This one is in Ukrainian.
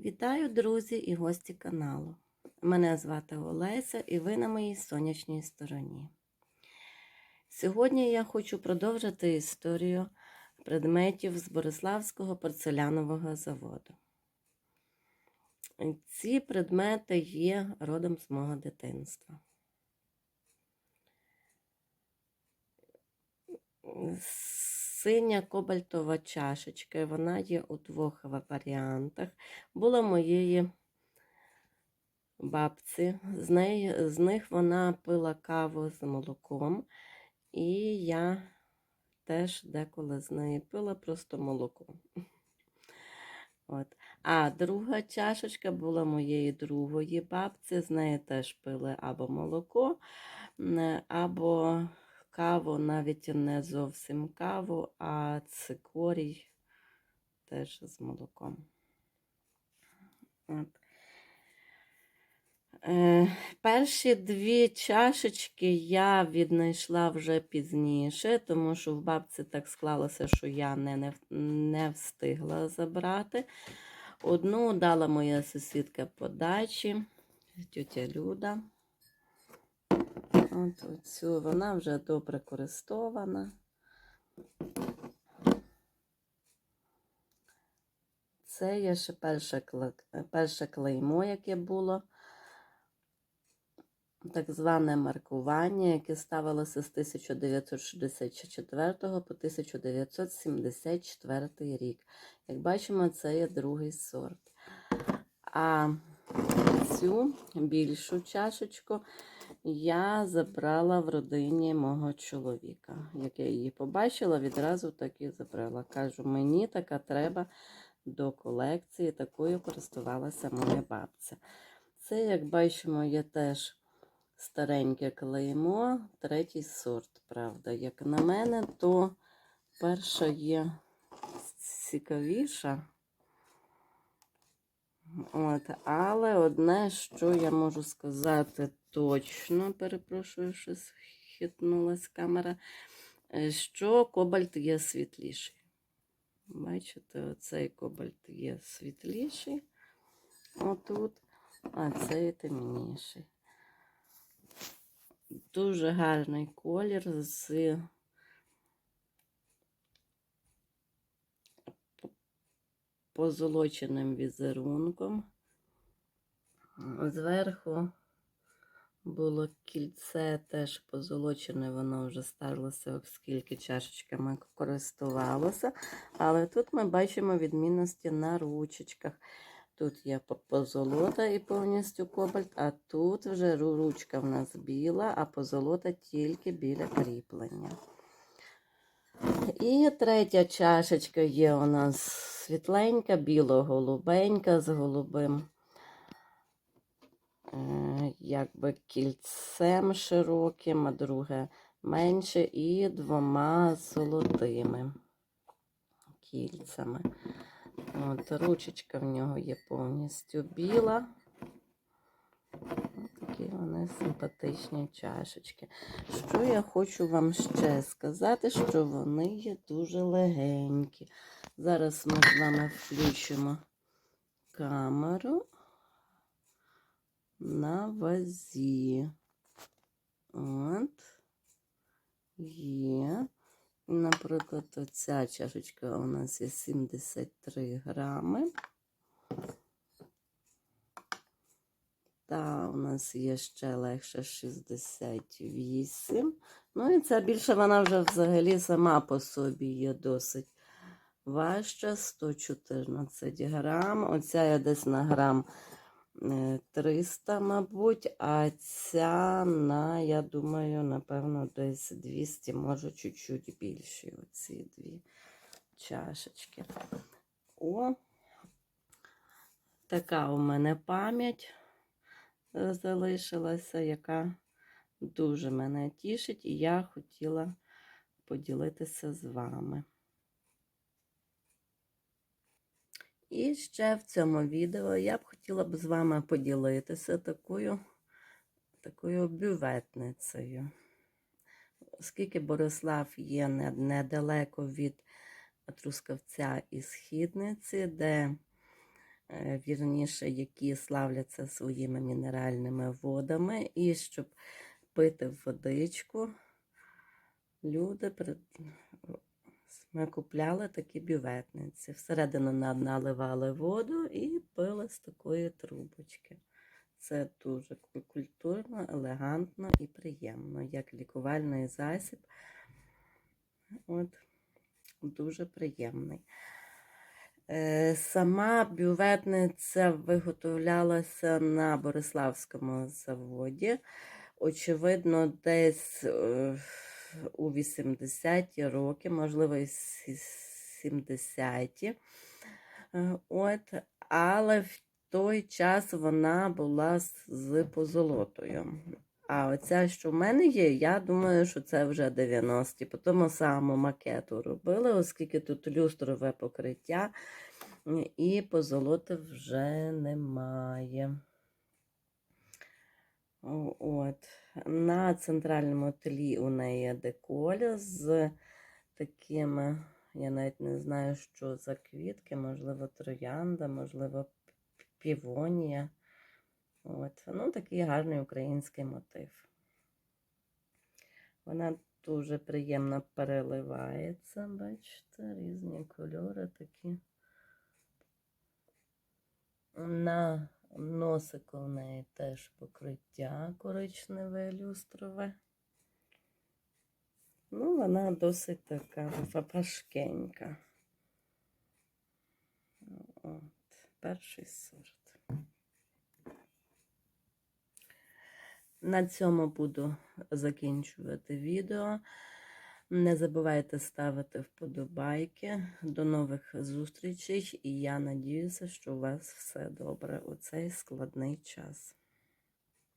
Вітаю, друзі і гості каналу. Мене звати Олеся і ви на моїй сонячній стороні. Сьогодні я хочу продовжити історію предметів з Бориславського порцелянового заводу. Ці предмети є родом з мого дитинства. Синя кобальтова чашечка, вона є у двох варіантах. Була моєї бабці. З, неї, з них вона пила каву з молоком, і я теж деколи з неї пила просто молоко. От. А друга чашечка була моєї другої бабці, з неї теж пили або молоко, або каву, навіть не зовсім каву, а цикорій теж з молоком. От. Е, перші дві чашечки я віднайшла вже пізніше, тому що в бабці так склалося, що я не, не, не встигла забрати. Одну дала моя сусідка по дачі, тетя Люда. От оцю вона вже добре користована. Це є ще перше, перше клеймо, яке було так зване маркування, яке ставилося з 1964 по 1974 рік. Як бачимо, це є другий сорт. А цю більшу чашечку я забрала в родині мого чоловіка. Як я її побачила, відразу так і забрала. Кажу, мені така треба до колекції, такою користувалася моя бабця. Це, як бачимо, є теж стареньке клеймо, третій сорт, правда. Як на мене, то перша є цікавіша. От, Але одне, що я можу сказати точно, перепрошую, що хитнулась камера, е, що кобальт є світліший. Бачите, оцей кобальт є світліший, отут, а цей темніший. Дуже гарний колір з позолоченим візерунком. Зверху було кільце теж позолочене, воно вже старлося, оскільки чашечками користувалося. Але тут ми бачимо відмінності на ручечках. Тут є позолота і повністю кобальт, а тут вже ручка в нас біла, а позолота тільки біля кріплення. І третя чашечка є у нас світленька, біло-голубенька з голубим, якби кільцем широким, а друге менше, і двома золотими кільцями. От, Ручечка в нього є повністю біла. Ось такі вони симпатичні чашечки. Що я хочу вам ще сказати, що вони є дуже легенькі. Зараз ми з вами включимо камеру на вазі. От, є. Наприклад, оця чашечка у нас є 73 грами. Та у нас є ще легше 68. Ну і ця більше вона вже взагалі сама по собі є досить важча, 114 грам. Оця я десь на грам 300, мабуть, а ця на, я думаю, напевно, десь 200, може, чуть-чуть більші оці дві чашечки. О, така у мене пам'ять залишилася, яка дуже мене тішить, і я хотіла поділитися з вами. І ще в цьому відео я б хотіла б з вами поділитися такою такою бюветницею. Оскільки Борислав є недалеко від Трускавця і Східниці, де е, вірніше, які славляться своїми мінеральними водами, і щоб пити водичку, люди ми купляли такі бюветниці. Всередину на- наливали воду і пили з такої трубочки. Це дуже культурно, елегантно і приємно, як лікувальний засіб. От, дуже приємний. Е, Сама бюветниця виготовлялася на Бориславському заводі. Очевидно, десь е, у 80-ті роки, можливо, і 70-ті. Е, От, але в той час вона була з, позолотою. А оця, що в мене є, я думаю, що це вже 90-ті. По тому самому макету робили, оскільки тут люстрове покриття, і позолоти вже немає. От. На центральному тлі у неї деколь з такими, я навіть не знаю, що за квітки, можливо, троянда, можливо, півонія. От. Ну, такий гарний український мотив. Вона дуже приємно переливається, бачите, різні кольори такі. На носику в неї теж покриття коричневе люстрове. Ну, вона досить така важкенька. От, перший сорт. На цьому буду закінчувати відео. Не забувайте ставити вподобайки. До нових зустрічей, і я надіюся, що у вас все добре у цей складний час.